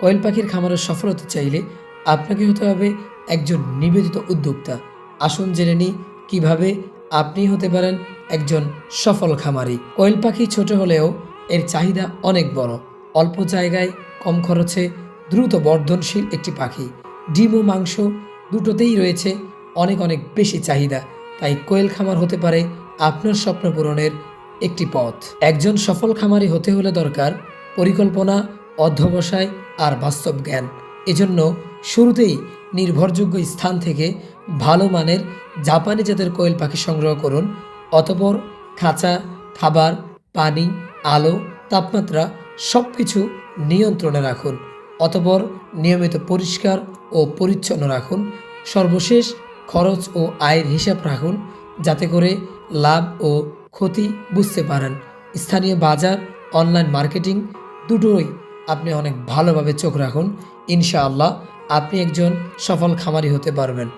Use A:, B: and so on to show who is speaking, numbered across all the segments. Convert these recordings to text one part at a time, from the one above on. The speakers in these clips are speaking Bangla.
A: কোয়েল পাখির খামারের সফল হতে চাইলে আপনাকে হতে হবে একজন নিবেদিত উদ্যোক্তা। আসুন জেনে নিই কীভাবে আপনি হতে পারেন একজন সফল খামারি। কোয়েল পাখি ছোট হলেও এর চাহিদা অনেক বড়। অল্প জায়গায় কম খরচে দ্রুত বর্ধনশীল একটি পাখি। ডিম ও মাংস দুটোতেই রয়েছে অনেক অনেক বেশি চাহিদা। তাই কোয়েল খামার হতে পারে আপনার স্বপ্ন পূরণের একটি পথ। একজন সফল খামারি হতে হলে দরকার পরিকল্পনা অধ্যবসায় আর বাস্তব জ্ঞান। এজন্য শুরুতেই নির্ভরযোগ্য স্থান থেকে ভালো মানের জাপানি জাতের কোয়েল পাখি সংগ্রহ করুন, অতপর খাঁচা, খাবার, পানি, আলো, তাপমাত্রা সব কিছু নিয়ন্ত্রণে রাখুন, অতপর নিয়মিত পরিষ্কার ও পরিচ্ছন্ন রাখুন, সর্বশেষ খরচ ও আয়ের হিসাব রাখুন, যাতে করে লাভ ও ক্ষতি বুঝতে পারেন। স্থানীয় বাজার, অনলাইন মার্কেটিং দুটোই আপনি অনেক ভালোভাবে চোখ রাখুন। ইনশাআল্লাহ আপনি একজন সফল খামারি হতে পারবেন।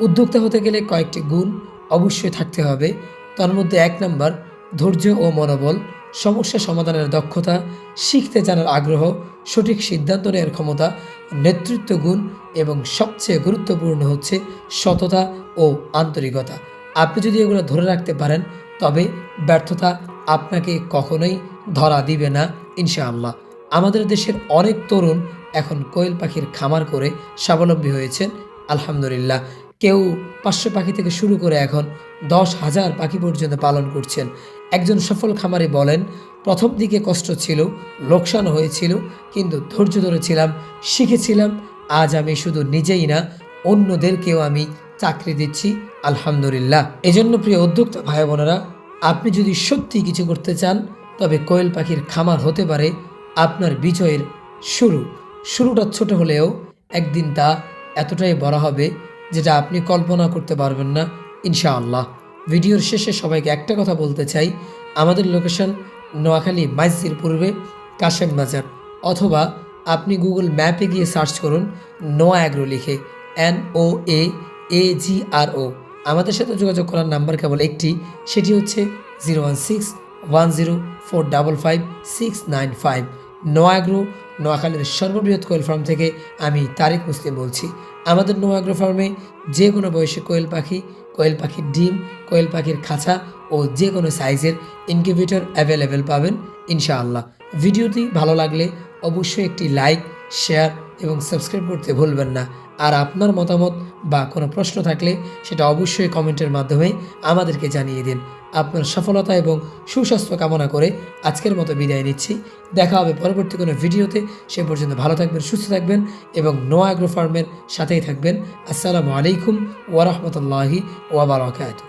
A: উদ্যোক্তা হতে গেলে কয়েকটি গুণ অবশ্যই থাকতে হবে। তার মধ্যে এক নম্বর, ধৈর্য ও মনোবল। সমস্যা সমাধানের দক্ষতা, শিখতে জানার আগ্রহ, সঠিক সিদ্ধান্ত নেওয়ার ক্ষমতা, নেতৃত্ব গুণ এবং সবচেয়ে গুরুত্বপূর্ণ হচ্ছে সততা ও আন্তরিকতা। আপনি যদি এগুলো ধরে রাখতে পারেন, তবে ব্যর্থতা আপনাকে কখনোই ধরা দিবে না, ইনশাআল্লাহ। আমাদের দেশের অনেক তরুণ এখন কোয়েল পাখির খামার করে স্বাবলম্বী হয়েছেন, আলহামদুলিল্লাহ। কেউ পাঁচশো পাখি থেকে শুরু করে এখন দশ হাজার পাখি পর্যন্ত পালন করছেন। একজন সফল খামারি বলেন, প্রথম দিকে কষ্ট ছিল, লোকসান হয়েছিল, কিন্তু ধৈর্য ধরেছিলাম, শিখেছিলাম, আজ আমি শুধু নিজেই না, অন্যদেরকেও আমি চাকরি দিচ্ছি, আলহামদুলিল্লাহ। এজন্য প্রিয় উদ্যোক্তা ভাই বোনেরা আপনি যদি সত্যি কিছু করতে চান, তবে কোয়েল পাখির খামার হতে পারে আপনার বিজয়ের শুরু। শুরুটা ছোট হলেও একদিন তা এতটাই বড় হবে যেটা আপনি কল্পনা করতে পারবেন না, ইনশাআল্লাহ। ভিডিওর শেষে সবাইকে একটা কথা বলতে চাই। আমাদের লোকেশন নোয়াখালী মাইজির পূর্বে কাশেম বাজার অথবা আপনি গুগল ম্যাপে গিয়ে সার্চ করুন নোয়া অ্যাগ্রো লিখে এন ও এ এ জি আর ও আমাদের সাথে যোগাযোগ করার নাম্বার কেবল একটি, সেটি হচ্ছে zero one six one zero four double five six nine five. Noagro, নোয়াখালীর সর্ববৃহৎ কোয়েল ফার্ম থেকে আমি তারিক মুসলিম বলছি। আমাদের নোয়াগ্রো ফার্মে যে কোনো বয়সে কোয়েল পাখি, কোয়েল পাখির ডিম, কোয়েল পাখির খাঁচা ও যে কোনো সাইজের ইনকিউবেটর অ্যাভেলেবেল পাবেন, ইনশাআল্লাহ। ভিডিওটি ভালো লাগলে অবশ্যই একটি লাইক, শেয়ার এবং সাবস্ক্রাইব করতে ভুলবেন না। আর আপনার মতামত বা কোনো প্রশ্ন থাকলে সেটা অবশ্যই কমেন্টের মাধ্যমে আমাদেরকে জানিয়ে দিন। আপনার সফলতা এবং সুস্বাস্থ্য কামনা করে আজকের মতো বিদায় নিচ্ছি। দেখা হবে পরবর্তী কোনো ভিডিওতে। সে পর্যন্ত ভালো থাকবেন, সুস্থ থাকবেন এবং নো অ্যাগ্রো ফার্মের সাথেই থাকবেন। আসসালামু আলাইকুম ওয়ারহমতুল্লাহি ওয়াবারাকাতু